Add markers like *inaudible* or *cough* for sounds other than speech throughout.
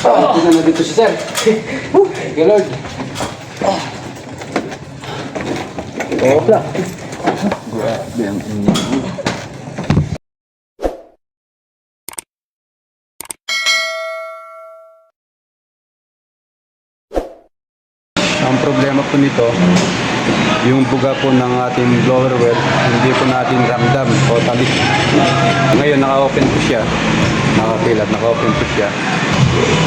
Ah, tingnan na dito si Sir. *laughs* Thank you, Lord. Oh, lang. Grabe ang inyo. Ang problema po nito, yung buga po ng ating blower well, hindi po natin ramdam totally. Ngayon, naka-open po siya. Nakapilat, naka-open po siya.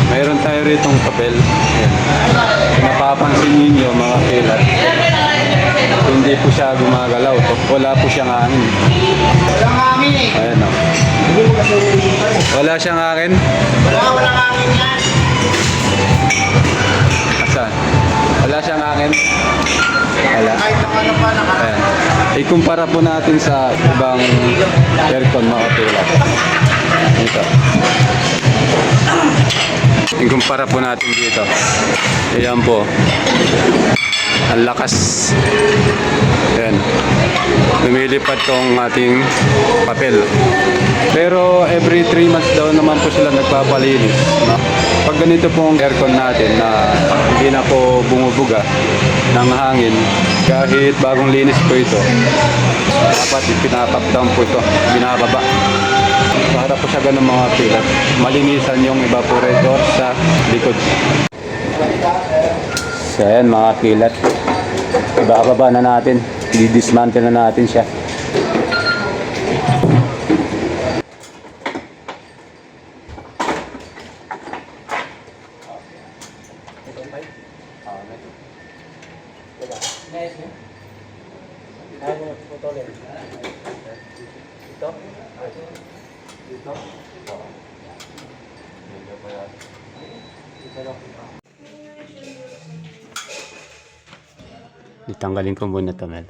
Mayroon tayo ritong papel. Ayan. Kung napapansin ninyo mga pilat, hindi po siya gumagalaw. Wala po siyang hangin. Walang hangin eh. Ayan o. Wala siyang hangin? Wala, walang hangin yan. Ikumpara po natin sa ibang aircon mga kapila. Ito. Ikumpara po natin dito. Ayan po. Ang lakas. Lumilipad tong ating papel. Pero every 3 months daw naman po sila nagpapalinis. No? Pag ganito pong aircon natin na hindi na po bumubuga ng hangin, kahit bagong linis po ito, dapat pinatap down po ito, binababa. Para po siya ganun mga pilat. Malinisan yung evaporator sa likod. So ayan mga kilat. Ibababa na natin. Didismantle na natin siya. Itanggalin ko muna ito, Mel.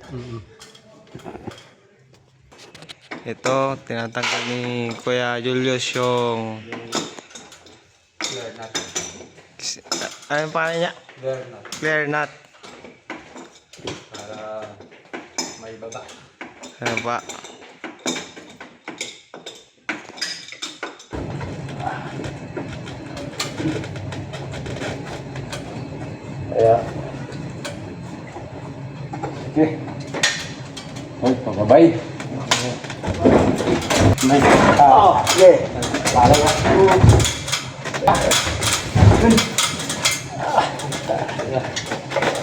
Ito, tinatanggal ni Kuya Julius yung... Ano yung pangalan niya? Clear nut. Para may baba. Ano ba? Kaya... Hoy, pababay. May. Ah, sige. Para nga.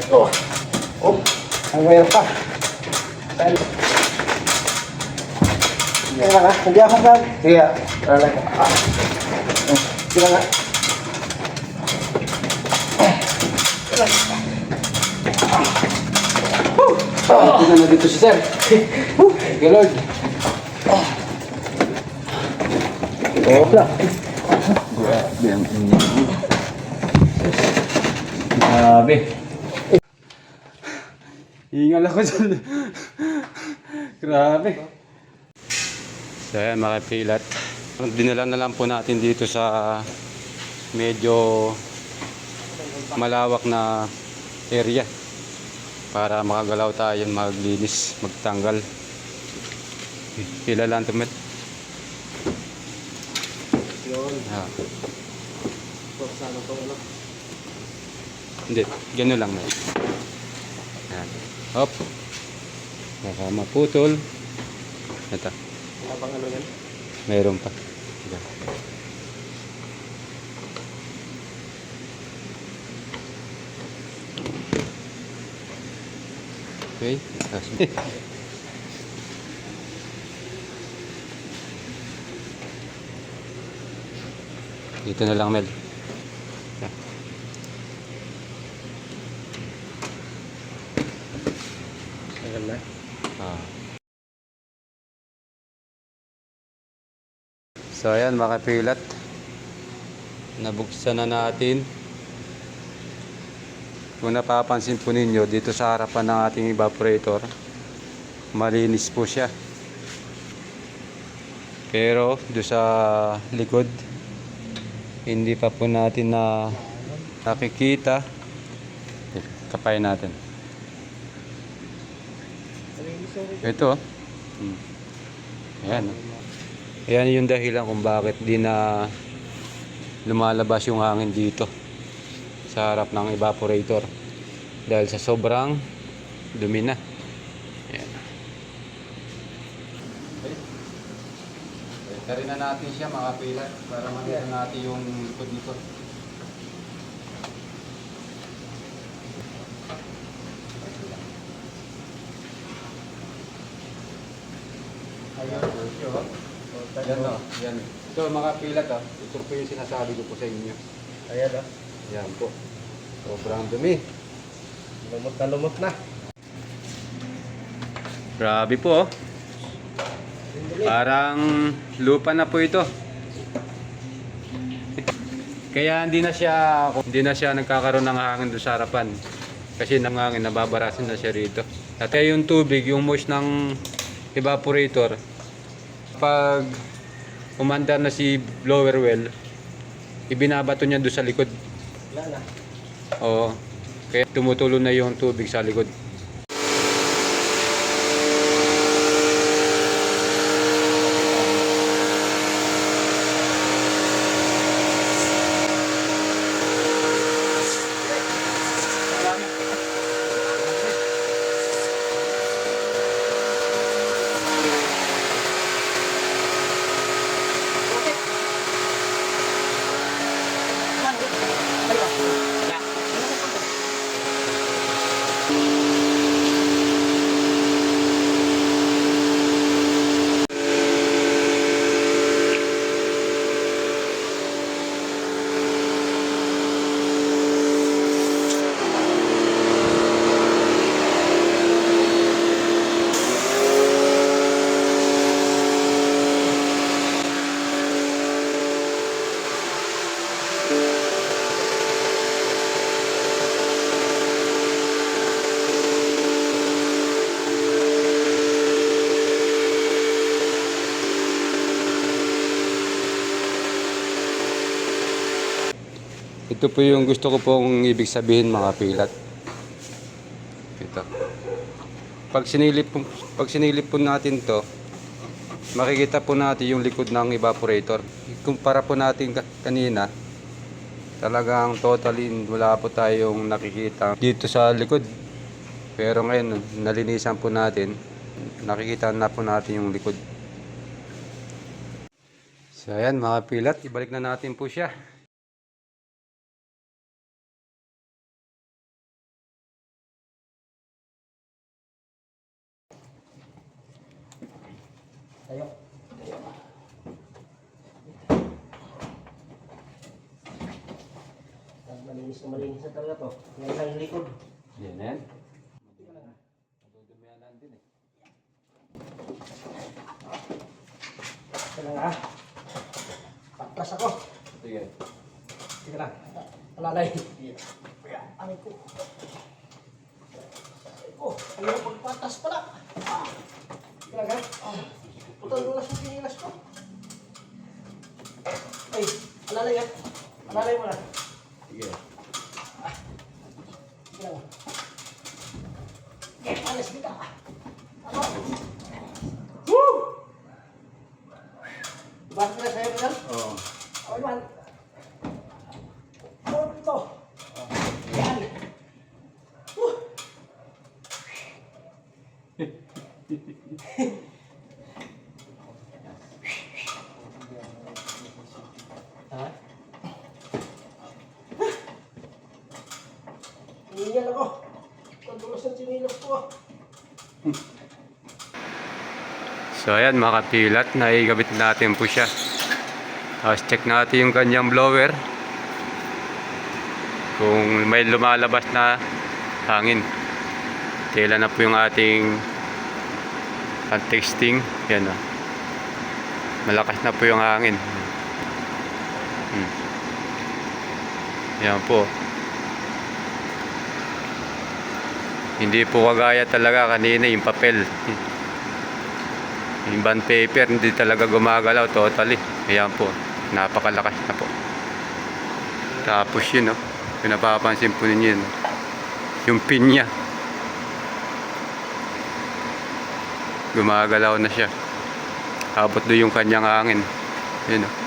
Oh. Oh. Ang mayroon pa. Sige na nga. Hindi ako ka. Sige. Lalagay ko. Ah. Oh, Sige nga. Ah, tingnan na dito si Sir. *laughs* Thank you, Lord. Oh, lang. Grabe ang inyo. Grabe. Hingal ako dyan. Grabe. So ayan mga pilat. Dinala na lang po natin dito sa medyo malawak na area para makagalaw tayo maglinis, magtanggal. Pila lang ito, Met. Ah. Hindi, gano'n lang, Met. Yan. Hop. Baka maputol. Ito. Habang ano yan? Mayroon pa. Yan. Okay. *laughs* Dito na lang, Mel. Tagal na. Ah. So ayan mga kapilat. Nabuksan na natin kung napapansin po ninyo dito sa harapan ng ating evaporator, malinis po siya. Pero do sa likod, hindi pa po natin na nakikita. Kapayin natin. Ito. oh. Hmm. Ayan. oh. Ayan yung dahilan kung bakit di na lumalabas yung hangin dito sa harap ng evaporator dahil sa sobrang dumi na. Ayan. Tari na natin siya mga pilat para makita natin yung likod nito. Ayan, oh. Yan o, yan. Ito mga pilat ah. Ito po yung sinasabi ko po sa inyo. Ayan ah. Yan po. Sobrang dumi. Lumot na lumot na. Grabe po oh. Parang lupa na po ito. Kaya hindi na siya hindi na siya nagkakaroon ng hangin doon sa harapan. Kasi nang hangin nababarasin na siya rito. At kaya yung tubig, yung moist ng evaporator pag umandar na si blower well, ibinabato niya doon sa likod. Wala na. Oo. Kaya tumutulo na yung tubig sa likod. Ito po yung gusto ko pong ibig sabihin mga pilat. Ito. Pag sinilip po, pag sinilip po natin to, makikita po natin yung likod ng evaporator. Kumpara po natin ka- kanina, talagang totally wala po tayong nakikita dito sa likod. Pero ngayon, nalinisan po natin, nakikita na po natin yung likod. So ayan mga pilat, ibalik na natin po siya. Malinis na malinis na talaga to. Ngayon lang yung likod. Yan yan. Madudumianan din eh. Ito lang ah. Paklas ako. Sige. Sige lang. Alalay. Aray ko. Ko. Ang hirap pagpatas pala. Ah. Sige lang ha. Ah. Putang dulas yung pinilas ko. Ay, alalay ha. Alalay mo na. Sige. Sige lang. Okay, alas kita. Ano? Woo! Bakit na sa'yo yan? Oo. Okay man. Ano ito? Yan. Woo! Ha? Hinihingal ako. Pagdulas ng sinilas ko. ah. So ayan mga kapilat, naigamit natin po siya. Tapos check natin yung kanyang blower. Kung may lumalabas na hangin. Tila na po yung ating ang testing. Yan o. Malakas na po yung hangin. Hmm. Yan po. Hindi po kagaya talaga kanina yung papel. Yung bond paper hindi talaga gumagalaw totally. Ayan po. Napakalakas na po. Tapos yun, no? Kung napapansin po ninyo yun. Yung pin niya. Gumagalaw na siya. Abot doon yung kanyang hangin. Yun, no?